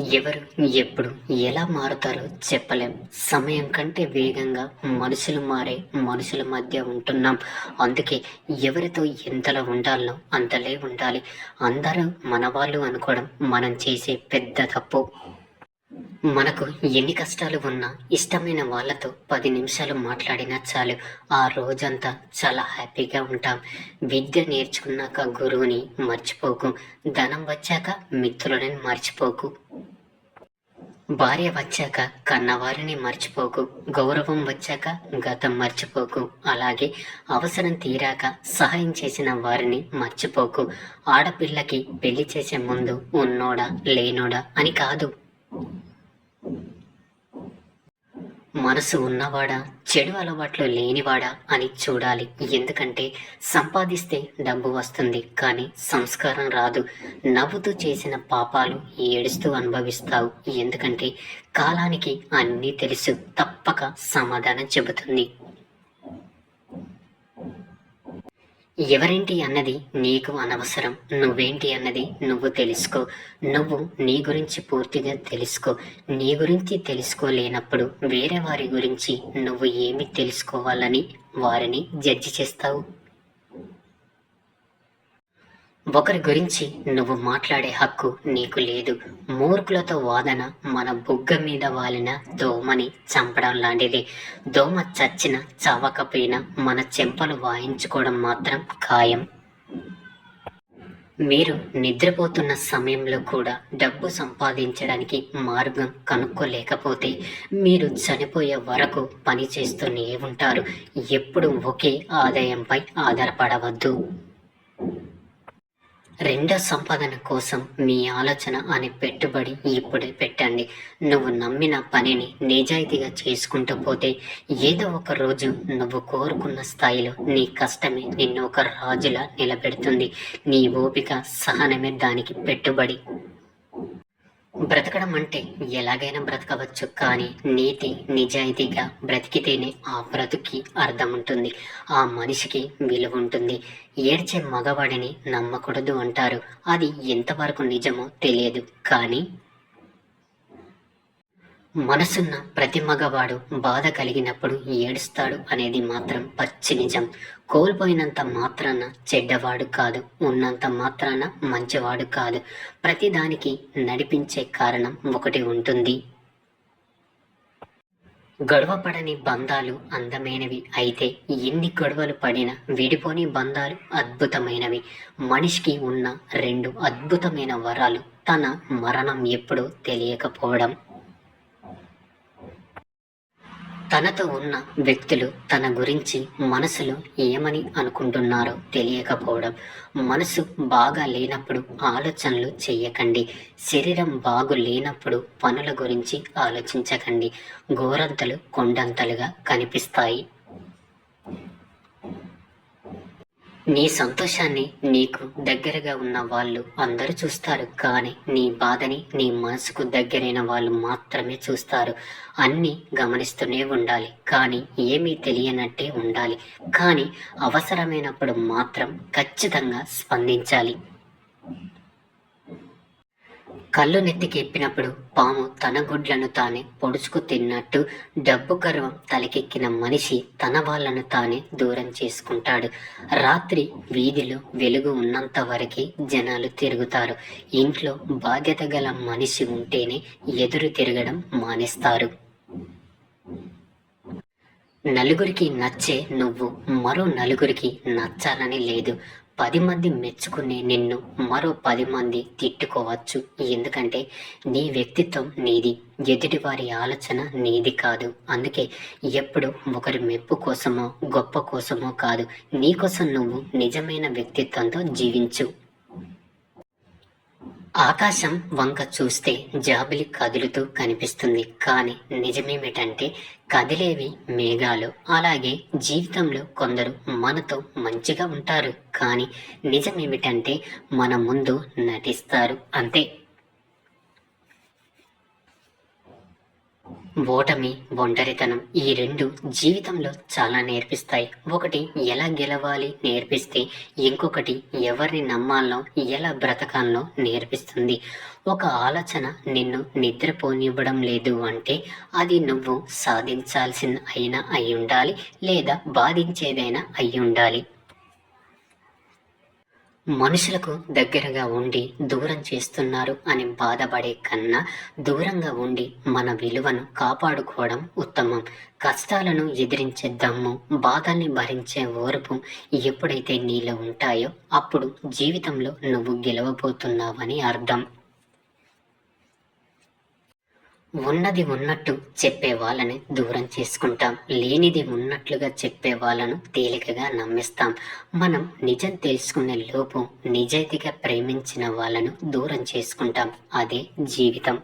ఎవరు ఎప్పుడు ఎలా మారుతారో చెప్పలేం. సమయం కంటే వేగంగా మనుషులు మారే మనుషుల మధ్య ఉంటున్నాం. అందుకే ఎవరితో ఎంతలో ఉండాలో అంతలే ఉండాలి. అందరూ మన వాళ్ళు అనుకోవడం మనం చేసే పెద్ద తప్పు. మనకు ఎన్ని కష్టాలు ఉన్నా ఇష్టమైన వాళ్ళతో పది నిమిషాలు మాట్లాడినా చాలు. ఆ రోజంతా చాలా హ్యాపీగా ఉంటాం. విద్య నేర్చుకున్నాక గురువుని మర్చిపోకు. ధనం వచ్చాక మిత్రులని మర్చిపోకు. భార్య వచ్చాక కన్నవారిని మర్చిపోకు. గౌరవం వచ్చాక గతం మర్చిపోకు. అలాగే అవసరం తీరాక సహాయం చేసిన వారిని మర్చిపోకు. ఆడపిల్లకి పెళ్ళి చేసే ముందు ఉన్నోడా లేనోడా అని కాదు. మనసు ఉన్నవాడా చెడు అలవాట్లు లేనివాడా అని చూడాలి. ఎందుకంటే సంపాదిస్తే డబ్బు వస్తుంది కానీ సంస్కారం రాదు. నవ్వుతూ చేసిన పాపాలు ఏడుస్తూ అనుభవిస్తావు. ఎందుకంటే కాలానికి అన్నీ తెలుసు తప్పక సమాధానం చెబుతుంది. ఎవరేంటి అన్నది నీకు అనవసరం నువ్వేంటి అన్నది నువ్వు తెలుసుకో. నువ్వు నీ గురించి పూర్తిగా తెలుసుకో. నీ గురించి తెలుసుకోలేనప్పుడు వేరే వారి గురించి నువ్వు ఏమి తెలుసుకోవాలని వారిని జడ్జి చేస్తావు? ఒకరి గురించి నువ్వు మాట్లాడే హక్కు నీకు లేదు. మూర్ఖులతో వాదన మన బుగ్గ మీద వాలిన దోమని చంపడం లాంటిది. దోమ చచ్చిన చవకపోయినా మన చెంపలు వాయించుకోవడం మాత్రం ఖాయం. మీరు నిద్రపోతున్న సమయంలో కూడా డబ్బు సంపాదించడానికి మార్గం కనుక్కోలేకపోతే మీరు చనిపోయే వరకు పని చేస్తూనే ఉంటారు. ఎప్పుడు ఒకే ఆదాయంపై ఆధారపడవద్దు. రెండో సంపాదన కోసం మీ ఆలోచన అనే పెట్టుబడి ఇప్పుడే పెట్టండి. నువ్వు నమ్మిన పనిని నిజాయితీగా చేసుకుంటూ పోతే ఏదో ఒక రోజు నువ్వు కోరుకున్న స్థాయిలో నీ కష్టమే నిన్ను ఒక రాజులా నిలబెడుతుంది. నీ ఓపిక సహనమే దానికి పెట్టుబడి. బ్రతకడం అంటే ఎలాగైనా బ్రతకవచ్చు. కానీ నీతి నిజాయితీగా బ్రతికితేనే ఆ బ్రతుకి అర్థం ఉంటుంది ఆ మనిషికి విలువ ఉంటుంది ఏడ్చే మగవాడిని నమ్మకూడదు అంటారు. అది ఎంతవరకు నిజమో తెలియదు. కానీ మనసున్న ప్రతి మగవాడు బాధ కలిగినప్పుడు ఏడుస్తాడు అనేది మాత్రం పచ్చి నిజం. కోల్పోయినంత మాత్రాన చెడ్డవాడు కాదు ఉన్నంత మాత్రాన మంచివాడు కాదు. ప్రతిదానికి నడిపించే కారణం ఒకటి ఉంటుంది. గొడవపడని బంధాలు అందమైనవి అయితే ఎన్ని గొడవలు పడినా విడిపోని బంధాలు అద్భుతమైనవి. మనిషికి ఉన్న రెండు అద్భుతమైన వరాలు తన మరణం ఎప్పుడో తెలియకపోవడం. తనతో ఉన్న వ్యక్తులు తన గురించి మనసులో ఏమని అనుకుంటున్నారో తెలియకపోవడం మనసు బాగా లేనప్పుడు ఆలోచనలు చేయకండి. శరీరం బాగు లేనప్పుడు పనుల గురించి ఆలోచించకండి. గోరంతలు కొండంతలుగా కనిపిస్తాయి. నీ సంతోషాన్ని నీకు దగ్గరగా ఉన్న వాళ్ళు అందరూ చూస్తారు. కానీ నీ బాధని నీ మనసుకు దగ్గరైన వాళ్ళు మాత్రమే చూస్తారు. అన్నీ గమనిస్తూనే ఉండాలి. కానీ ఏమీ తెలియనట్టే ఉండాలి. కానీ అవసరమైనప్పుడు మాత్రం ఖచ్చితంగా స్పందించాలి. కళ్ళు నెత్తికెప్పినప్పుడు పాము తన గుడ్లను తానే పొడుచుకు తిన్నట్టు డబ్బు గర్వం తలకెక్కిన మనిషి తన వాళ్ళను తానే దూరం చేసుకుంటాడు. రాత్రి వీధిలో వెలుగు ఉన్నంత వరకే జనాలు తిరుగుతారు. ఇంట్లో బాధ్యత గల మనిషి ఉంటేనే ఎదురు తిరగడం మానేస్తారు. నలుగురికి నచ్చే నువ్వు మరో నలుగురికి నచ్చాలని లేదు. పది మంది మెచ్చుకునే నిన్ను మరో పది మంది తిట్టుకోవచ్చు. ఎందుకంటే నీ వ్యక్తిత్వం నీది. ఎదుటి వారి ఆలోచన నీది కాదు. అందుకే ఎప్పుడు ఒకరి మెప్పు కోసమో గొప్ప కోసమో కాదు. నీకోసం నువ్వు నిజమైన వ్యక్తిత్వంతో జీవించు. ఆకాశం వంక చూస్తే జాబిలి కదులుతూ కనిపిస్తుంది. కానీ నిజమేమిటంటే కదిలేవి మేఘాలు అలాగే జీవితంలో కొందరు మనతో మంచిగా ఉంటారు. కానీ నిజమేమిటంటే మన ముందు నటిస్తారు. అంతే. ఓటమి ఒంటరితనం ఈ రెండు జీవితంలో చాలా నేర్పిస్తాయి. ఒకటి ఎలా గెలవాలి నేర్పిస్తే ఇంకొకటి ఎవరిని నమ్మాలో ఎలా బ్రతకాలో నేర్పిస్తుంది. ఒక ఆలోచన నిన్ను నిద్రపోనివ్వడం లేదు అంటే అది నువ్వు సాధించాల్సిన అయినా అయి ఉండాలి లేదా బాధించేదైనా అయి ఉండాలి. మనుషులకు దగ్గరగా ఉండి దూరం చేస్తున్నారు అని బాధపడే కన్నా దూరంగా ఉండి మన విలువను కాపాడుకోవడం ఉత్తమం. కష్టాలను ఎదిరించే దమ్ము బాధల్ని భరించే ఓర్పు ఎప్పుడైతే నీలో ఉంటాయో అప్పుడు జీవితంలో నువ్వు గెలవబోతున్నావని అర్థం. ఉన్నది ఉన్నట్టు చెప్పే వాళ్ళని దూరం చేసుకుంటాం. లేనిది ఉన్నట్లుగా చెప్పే వాళ్ళను తేలికగా నమ్మిస్తాం. మనం నిజం తెలుసుకునే లోపు నిజాయితీగా ప్రేమించిన వాళ్ళను దూరం చేసుకుంటాం. అదే జీవితం.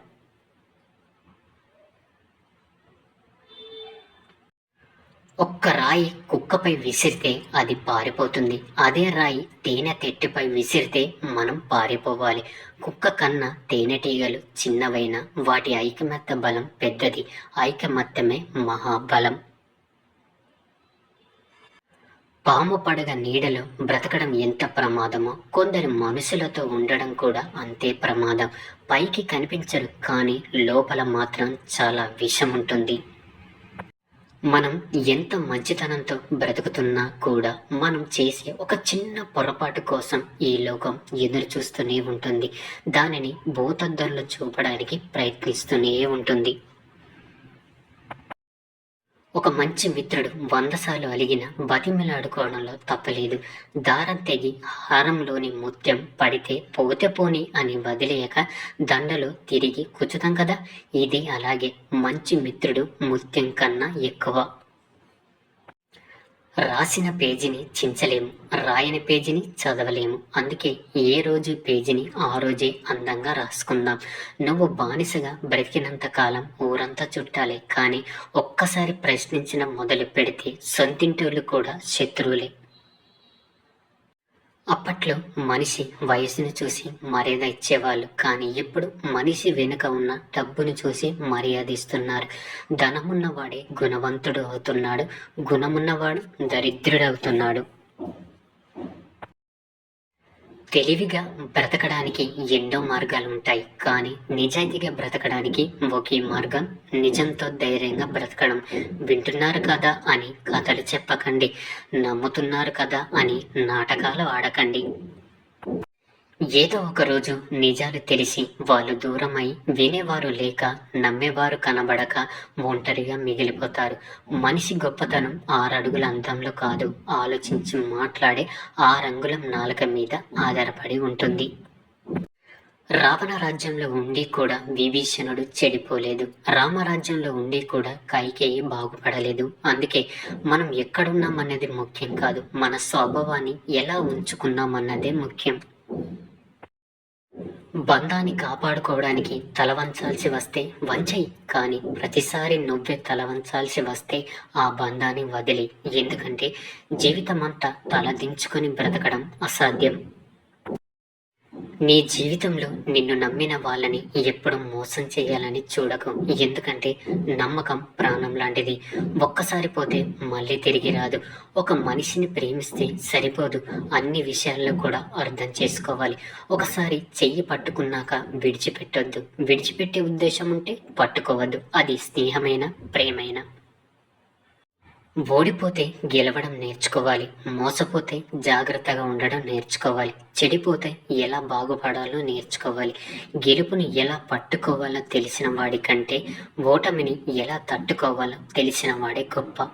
ఒక్క రాయి కుక్కపై విసిరితే అది పారిపోతుంది. అదే రాయి తేనె తెట్టుపై విసిరితే మనం పారిపోవాలి. కుక్క కన్నా తేనెటీగలు చిన్నవైన వాటి ఐకమత్య బలం పెద్దది. ఐకమత్యమే మహాబలం. పాము పడగ నీడలో బ్రతకడం ఎంత ప్రమాదమో కొందరు మనుషులతో ఉండడం కూడా అంతే ప్రమాదం. పైకి కనిపించరు కానీ లోపల మాత్రం చాలా విషం ఉంటుంది మనం ఎంత మంచితనంతో బ్రతుకుతున్నా కూడా మనం చేసే ఒక చిన్న పొరపాటు కోసం ఈ లోకం ఎదురు చూస్తూనే ఉంటుంది. దానిని భూతద్దంలో చూపడానికి ప్రయత్నిస్తూనే ఉంటుంది. ఒక మంచి మిత్రుడు వందసార్లు అలిగిన బతిమిలాడుకోవడంలో తప్పలేదు. దారం తెగి హారంలోని ముత్యం పడితే పోతే పోని అని వదిలేయక దండలో తిరిగి కుచుతాం కదా? ఇది అలాగే మంచి మిత్రుడు ముత్యం కన్నా ఎక్కువ. రాసిన పేజీని చించలేము రాయని పేజీని చదవలేము అందుకే ఏ రోజు పేజీని ఆ రోజే అందంగా రాసుకుందాం. నువ్వు బానిసగా బ్రతికినంత కాలం ఊరంతా చుట్టాలే. కానీ ఒక్కసారి ప్రశ్నించిన మొదలు పెడితే సొంతింటోళ్ళు కూడా శత్రువులే. అప్పట్లో మనిషి వయసును చూసి మర్యాద ఇచ్చేవాళ్ళు. కానీ ఇప్పుడు మనిషి వెనుక ఉన్న డబ్బును చూసి మర్యాద ఇస్తున్నారు. ధనమున్నవాడే గుణవంతుడు అవుతున్నాడు. గుణమున్నవాడు దరిద్రుడు అవుతున్నాడు తెలివిగా బ్రతకడానికి ఎన్నో మార్గాలు ఉంటాయి. కానీ నిజాయితీగా బ్రతకడానికి ఒకే మార్గం నిజంతో ధైర్యంగా బ్రతకడం. వింటున్నారు కదా అని కథలు చెప్పకండి నమ్ముతున్నారు కదా అని నాటకాలు ఆడకండి. ఏదో ఒక రోజు నిజాలు తెలిసి వాళ్ళు దూరమై వినేవారు లేక నమ్మేవారు కనబడక ఒంటరిగా మిగిలిపోతారు. మనిషి గొప్పతనం ఆరడుగుల అందంలో కాదు. ఆలోచించి మాట్లాడే ఆ రంగులం నాలుక మీద ఆధారపడి ఉంటుంది. రావణ రాజ్యంలో ఉండి కూడా విభీషణుడు చెడిపోలేదు. రామరాజ్యంలో ఉండి కూడా కైకేయి బాగుపడలేదు. అందుకే మనం ఎక్కడున్నామన్నది ముఖ్యం కాదు. మన స్వభావాన్ని ఎలా ఉంచుకున్నామన్నదే ముఖ్యం. బంధాన్ని కాపాడుకోవడానికి తల వంచాల్సి వస్తే వంచయి కానీ ప్రతిసారి నువ్వే తల వంచాల్సి వస్తే ఆ బంధాన్ని వదిలి. ఎందుకంటే జీవితం అంతా తల దించుకొని బ్రతకడం అసాధ్యం. నీ జీవితంలో నిన్ను నమ్మిన వాళ్ళని ఎప్పుడు మోసం చేయాలని చూడకు. ఎందుకంటే నమ్మకం ప్రాణం లాంటిది. ఒక్కసారి పోతే మళ్ళీ తిరిగి రాదు. ఒక మనిషిని ప్రేమిస్తే సరిపోదు. అన్ని విషయాల్లో కూడా అర్థం చేసుకోవాలి. ఒకసారి చెయ్యి పట్టుకున్నాక విడిచిపెట్టొద్దు. విడిచిపెట్టే ఉద్దేశం ఉంటే పట్టుకోవద్దు. అది స్నేహమైన? ప్రేమైన? ఓడిపోతే గెలవడం నేర్చుకోవాలి. మోసపోతే జాగ్రత్తగా ఉండడం నేర్చుకోవాలి. చెడిపోతే ఎలా బాగుపడాలో నేర్చుకోవాలి. గెలుపుని ఎలా పట్టుకోవాలో తెలిసిన వాడి కంటే ఓటమిని ఎలా తట్టుకోవాలో తెలిసిన వాడే గొప్ప.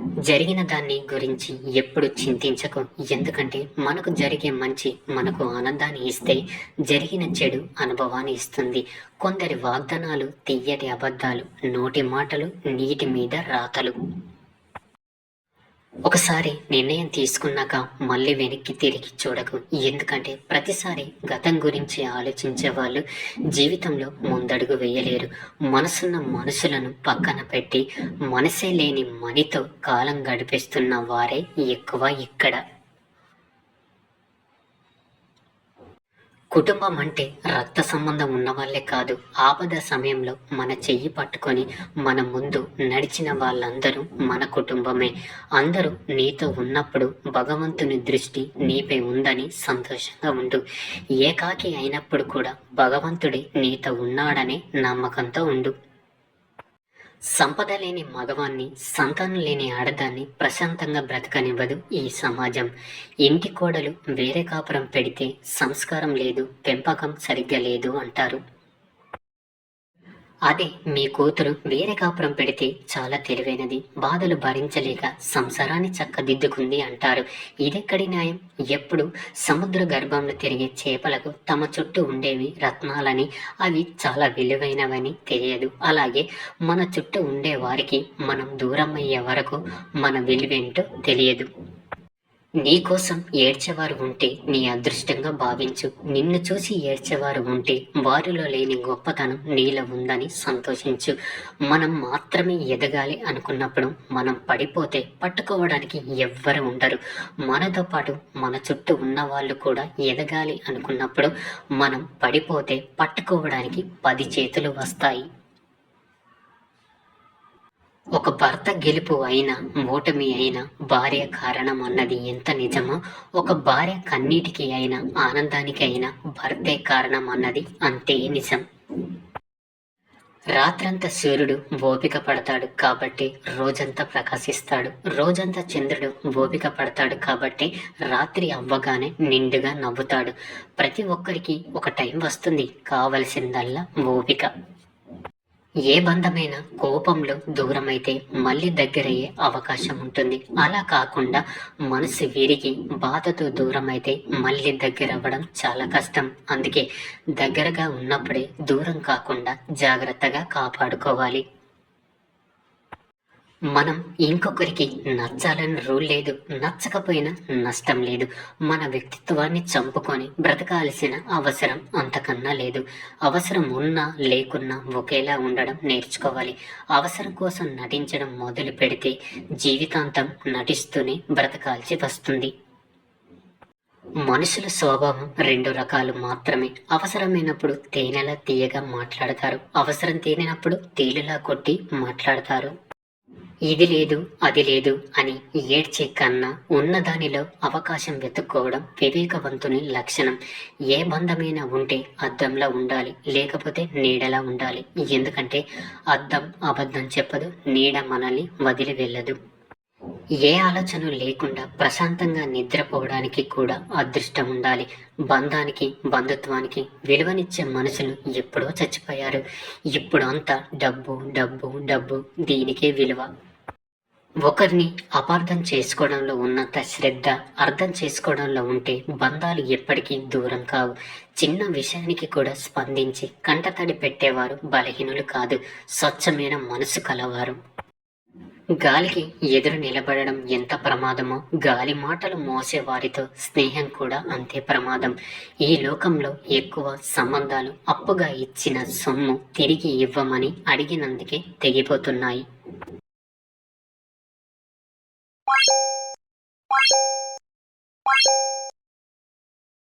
జరిగిన దాన్ని గురించి ఎప్పుడు చింతించకు. ఎందుకంటే మనకు జరిగే మంచి మనకు ఆనందాన్ని ఇస్తే జరిగిన చెడు అనుభవాన్ని ఇస్తుంది. కొందరి వాగ్దానాలు తీయటి అబద్ధాలు నోటి మాటలు నీటి మీద రాతలు. ఒకసారి నిర్ణయం తీసుకున్నాక మళ్ళీ వెనక్కి తిరిగి చూడకు. ఎందుకంటే ప్రతిసారి గతం గురించి ఆలోచించే వాళ్ళు జీవితంలో ముందడుగు వేయలేరు. మనసున్న మనుషులను పక్కన పెట్టి మనసే లేని మనితో కాలం గడిపిస్తున్న వారే ఎక్కువ ఇక్కడ. కుటుంబం అంటే రక్త సంబంధం ఉన్నవాళ్ళే కాదు. ఆపద సమయంలో మన చెయ్యి పట్టుకొని మన ముందు నడిచిన వాళ్ళందరూ మన కుటుంబమే. అందరూ నీతో ఉన్నప్పుడు భగవంతుని దృష్టి నీపై ఉందని సంతోషంగా ఉండు. ఏకాకి అయినప్పుడు కూడా భగవంతుడే నీతో ఉన్నాడనే నమ్మకంతో ఉండు. సంపద లేని మగవాన్ని సంతానం లేని ఆడదాన్ని ప్రశాంతంగా బ్రతకనివ్వదు ఈ సమాజం. ఇంటి కోడలు వేరే కాపురం పెడితే సంస్కారం లేదు పెంపకం సరిగ్గా లేదు అంటారు. అదే మీ కూతురు వేరే కాపురం పెడితే చాలా తెలివైనది. బాధలు భరించలేక సంసారాన్ని చక్కదిద్దుకుంది అంటారు. ఇదెక్కడి న్యాయం? ఎప్పుడు సముద్ర గర్భంలో తిరిగే చేపలకు తమ చుట్టూ ఉండేవి రత్నాలని. అవి చాలా విలువైనవని తెలియదు. అలాగే మన చుట్టూ ఉండే వారికి మనం దూరం అయ్యే వరకు మన విలువేంటో తెలియదు. నీకోసం ఏడ్చేవారు ఉంటే నీ అదృష్టంగా భావించు. నిన్ను చూసి ఏడ్చేవారు ఉంటే వారిలో లేని గొప్పతనం నీలో ఉందని సంతోషించు. మనం మాత్రమే ఎదగాలి అనుకున్నప్పుడు మనం పడిపోతే పట్టుకోవడానికి ఎవ్వరు ఉండరు. మనతో పాటు మన చుట్టూ ఉన్న వాళ్ళు కూడా ఎదగాలి అనుకున్నప్పుడు మనం పడిపోతే పట్టుకోవడానికి పది చేతులు వస్తాయి. ఒక భర్త గెలుపు అయినా ఓటమి అయినా భార్య కారణం అన్నది ఎంత నిజమో ఒక భార్య కన్నీటికి అయినా ఆనందానికి అయినా భర్తే కారణం అన్నది అంతే నిజం. రాత్రంతా సూర్యుడు ఓపిక పడతాడు కాబట్టి రోజంతా ప్రకాశిస్తాడు. రోజంతా చంద్రుడు ఓపిక పడతాడు కాబట్టి రాత్రి అవ్వగానే నిండుగా నవ్వుతాడు. ప్రతి ఒక్కరికి ఒక టైం వస్తుంది కావలసిందల్లా ఓపిక. ఏ బంధమైనా కోపంలో దూరమైతే మళ్ళీ దగ్గరయ్యే అవకాశం ఉంటుంది. అలా కాకుండా మనసు విరిగి బాధతో దూరమైతే మళ్ళీ దగ్గర అవ్వడం చాలా కష్టం. అందుకే దగ్గరగా ఉన్నప్పుడే దూరం కాకుండా జాగ్రత్తగా కాపాడుకోవాలి. మనం ఇంకొకరికి నచ్చాలని రూల్ లేదు నచ్చకపోయినా నష్టం లేదు. మన వ్యక్తిత్వాన్ని చంపుకొని బ్రతకాల్సిన అవసరం అంతకన్నా లేదు. అవసరం ఉన్నా లేకున్నా ఒకేలా ఉండడం నేర్చుకోవాలి. అవసరం కోసం నటించడం మొదలు పెడితే జీవితాంతం నటిస్తూనే బ్రతకాల్సి వస్తుంది. మనుషుల స్వభావం రెండు రకాలు మాత్రమే. అవసరమైనప్పుడు తేనెలా తీయగా మాట్లాడతారు? అవసరం తేనెనప్పుడు తేలిలా కొట్టి మాట్లాడతారు? ఇది లేదు అది లేదు అని ఏడ్చే కన్నా ఉన్నదానిలో అవకాశం వెతుక్కోవడం వివేకవంతుని లక్షణం. ఏ బంధమైనా ఉంటే అద్దంలా ఉండాలి లేకపోతే నీడలా ఉండాలి. ఎందుకంటే అద్దం అబద్ధం చెప్పదు నీడ మనల్ని వదిలి వెళ్ళదు ఏ ఆలోచన లేకుండా ప్రశాంతంగా నిద్రపోవడానికి కూడా అదృష్టం ఉండాలి. బంధానికి బంధుత్వానికి విలువనిచ్చే మనుషులు ఎప్పుడో చచ్చిపోయారు. ఇప్పుడు అంతా డబ్బు డబ్బు డబ్బు దీనికే విలువ. ఒకరిని అపార్థం చేసుకోవడంలో ఉన్నంత శ్రద్ధ అర్థం చేసుకోవడంలో ఉంటే బంధాలు ఎప్పటికీ దూరం కావు. చిన్న విషయానికి కూడా స్పందించి కంటతడి పెట్టేవారు బలహీనులు కాదు. స్వచ్ఛమైన మనసు కలవారు. గాలికి ఎదురు నిలబడడం ఎంత ప్రమాదమో గాలి మాటలు మోసేవారితో స్నేహం కూడా అంతే ప్రమాదం. ఈ లోకంలో ఎక్కువ సంబంధాలు అప్పుగా ఇచ్చిన సొమ్ము తిరిగి ఇవ్వమని అడిగినందుకే తెగిపోతున్నాయి.